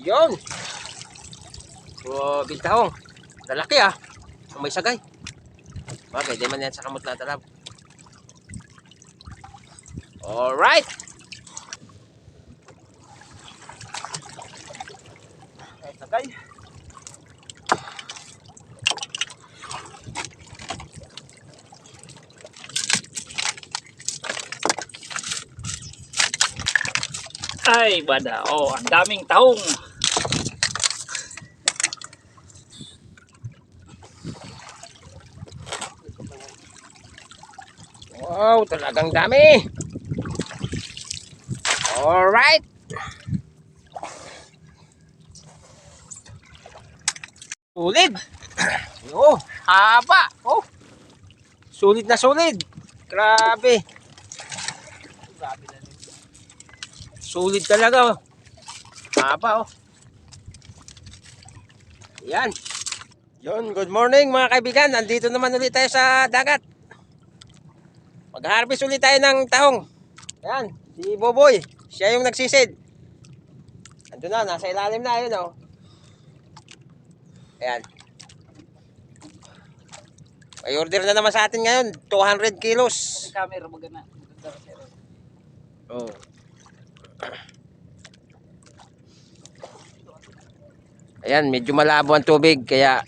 Yun. So, bintahong. Lalaki ah. May sagay. Bagay, di man yan sa kamot na talab. Alright. Ay, sagay. Ay, bada. Oh, ang daming taong. Wow, talagang dami. Alright. Sulit. Oh, haba. Oh. Sulit na sulit. Grabe. Sulit talaga. Oh. Haba oh. Yan. Yun, good morning mga kaibigan. Nandito naman ulit tayo sa dagat. Mag-harvest ulit tayo ng tahong. Yan, si Boboy. Siya yung nagsisid. Ando na, nasa ilalim na, yun oh. Ayan. May order na naman sa atin ngayon, 200 kilos. Camera magana. Oh. Ayan, medyo malabo ang tubig, kaya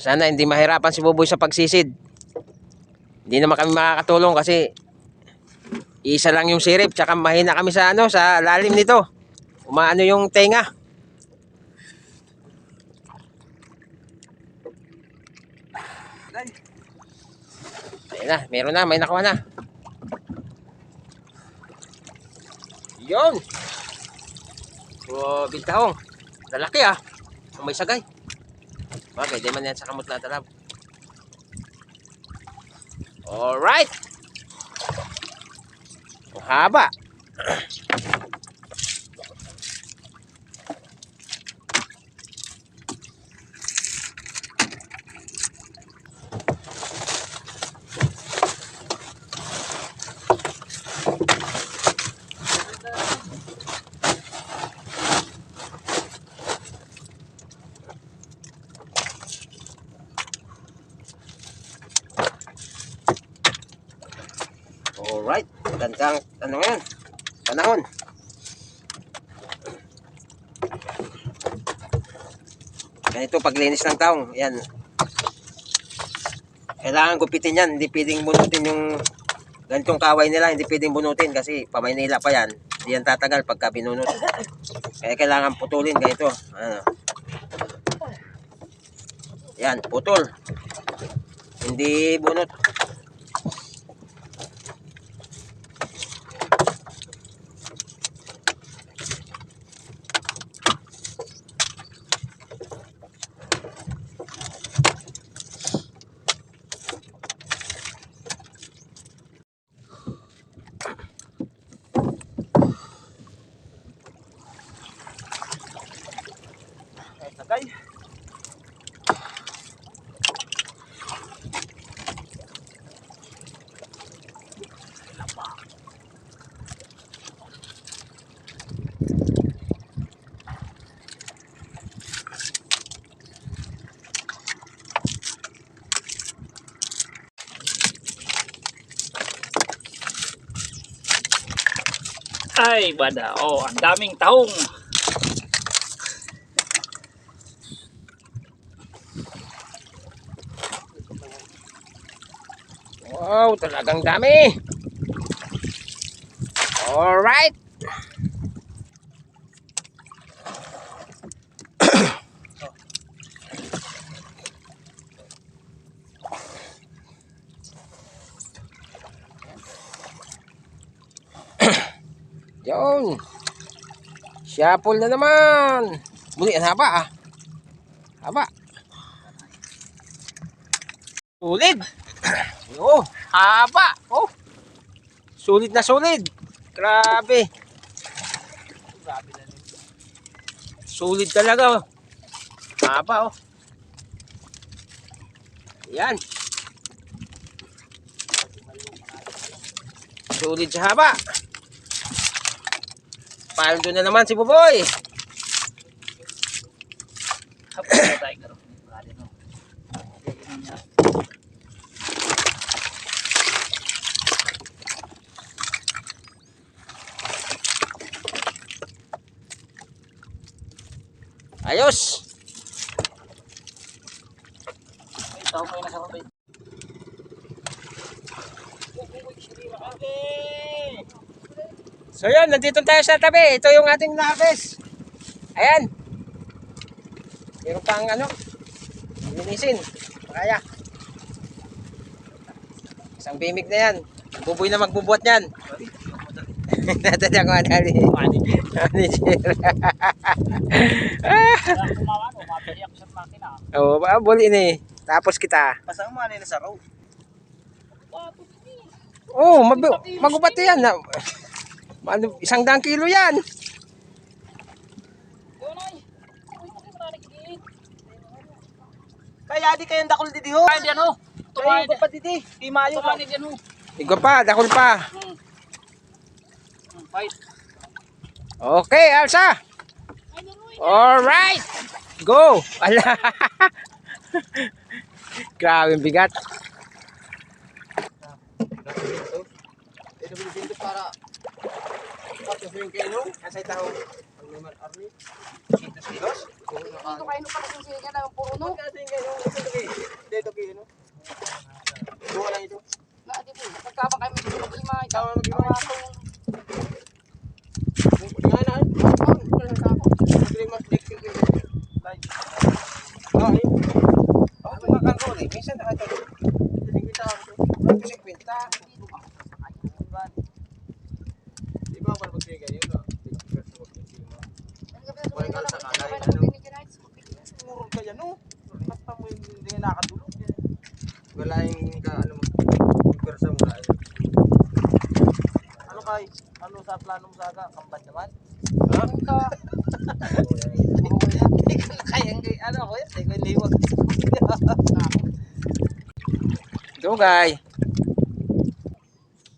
sana hindi mahirapan si Boboy sa pagsisid. Hindi naman kami makakatulong kasi isa lang yung sirip, tsaka mahina kami sa ano, sa lalim nito. Umaano yung tenga. Ayun na, meron na, may nakuha na. Yun. So, bintahong. Lalaki ah. May sagay. Bagay, di man yan sa kamot na talab. Alright. Ang haba. Alright. Gandang, ano ngayon? Panahon. Ganito paglinis ng taong. Yan. Kailangan gupitin yan. Hindi pwedeng bunutin yung ganitong kaway nila. Hindi pwedeng bunutin kasi pamaynila pa yan. Hindi yan tatagal pagka binunot. Kaya kailangan putulin ganito. Ano. Yan, putol. Hindi bunot. Ay, bada. Oh, ang daming taong. Wow, talagang dami. Alright. Yun. Shuffle na naman. Muli, ang haba ah. Haba. Ulit. Oh, haba. Oh. Sulit na sulit. Grabe. Sulit talaga. Oh. Haba oh. Yan. Sulit sa haba. Paldo na naman si Buboy. sa puso tayo karon. Bali no. So yun, nandito tayo sa tabi. Ito yung ating nakapes. Ayan. Meron pang ano, linisin. Kaya. Isang bimig na yan. Buboy na magbubuhat yan. Natadya ko adali. Manager. Oo, oh, buli ni. Tapos kita. Pasang mo na sa. Oo, oh, mag magubat yan. Ano, isang daang kilo yan. Kaya di kayong dakol didi ho. Ay, di ano? Kayo pa didi. Di mayo Tumayo di ano? Igo pa, dakol pa. Hmm. Fight. Okay, Elsa. Alright. Go. Ala. Grabe bigat. Ito mo dito para Tapos yung kayo, asay tao. Ang naman army. Kitos kilos. Dito kayo pa kasi siya na puro no. Kasi yung kayo, ito kayo. Dito kayo no. Buka lang ito. Na di po. Pagkaba kayo may mga lima. Tama mag-iwa. Ang Nga na. Agree mas next week. Like. Oh, eh. Oh, ito nga kanro eh. Minsan nakatulog. Hindi kita ako. Kasi kwenta. Di ba para magsige yun? no? Murong ka yan, no? Basta mo yung hindi nga nakatulog. Wala yung ka, ano mo, yung persa mo na. Ano kay, ano sa plano mo sa aga? Kamban naman? Ha? Hindi ko na kaya, hindi- ano ako yan, hindi ko liwag. Guy.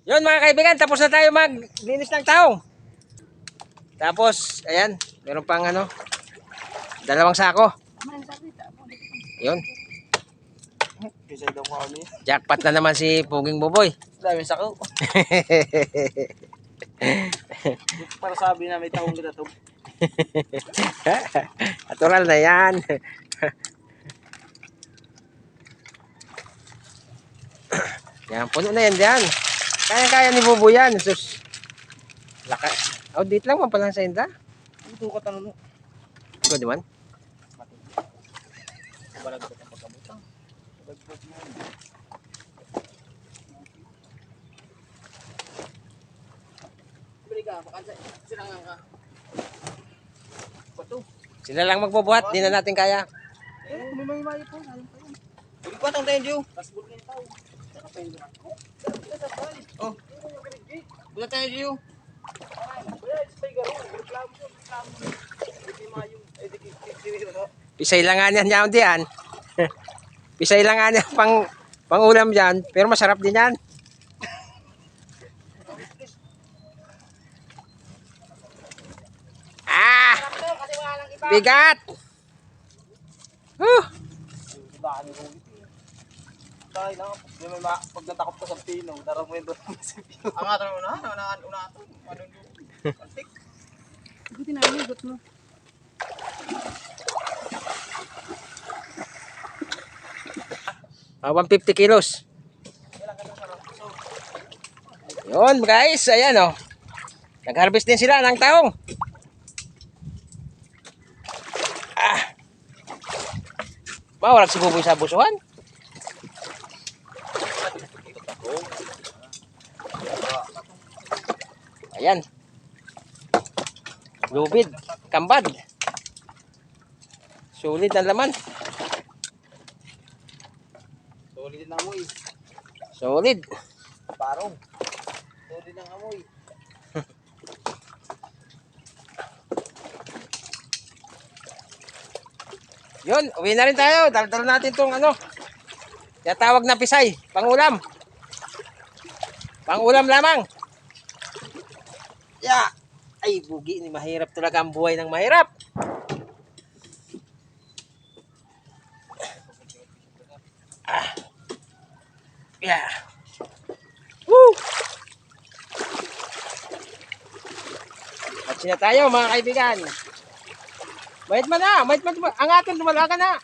Yun mga kaibigan, tapos na tayo maglinis ng taong. Tapos, ayan, meron pang ano, dalawang sako. Yun, ko jackpot na naman si Puging Boboy. Dami sako. Para sabi na may taong kita to. Natural na yan. yan, puno na yan dyan. Kaya-kaya ni Bobo yan. Sus. Laka. Oh, dito lang man pala sa inda. Ito ka tanong. Ikaw di man? Balag ko ng pagkabutang. Bili ka, baka silangan ka. Sila lang magbubuhat. Di na natin kaya. Eh, may may mayo po. Sayang pa yun. Uli pa tang tenjo. Tasbol kayo tao. Oh. Buta tayo Gio. Pisay lang nga niyan yan diyan. Pisay lang nga niyan pang pang ulam diyan, pero masarap din yan. Ah, Kasi wala lang iba. Bigat. Huh. Lang. Di may ma pag natakot ka sa pino, yun doon sa. Ang nga tanong una, una, una ito. Ano yung antik? Buti na yung mo. Ah, 150 kilos. Yun guys, ayan oh. Nag-harvest din sila ng taong. Mawalag si Buboy sa busuhan. Ayan. Lubid, kambad. Sulit ang laman. Solid ang amoy. Solid. Parong. Solid ang amoy. Yun, uwi na rin tayo. Daldal natin tong ano. Yatawag na pisay. Pangulam. Pangulam lamang. Ya. Ay, bugi ni mahirap talaga ang buhay ng mahirap. Ah. Yeah. Woo! At na tayo mga kaibigan. Mahit man na, mahit man. Ang atin, tumala ka na.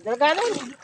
Dalaganon.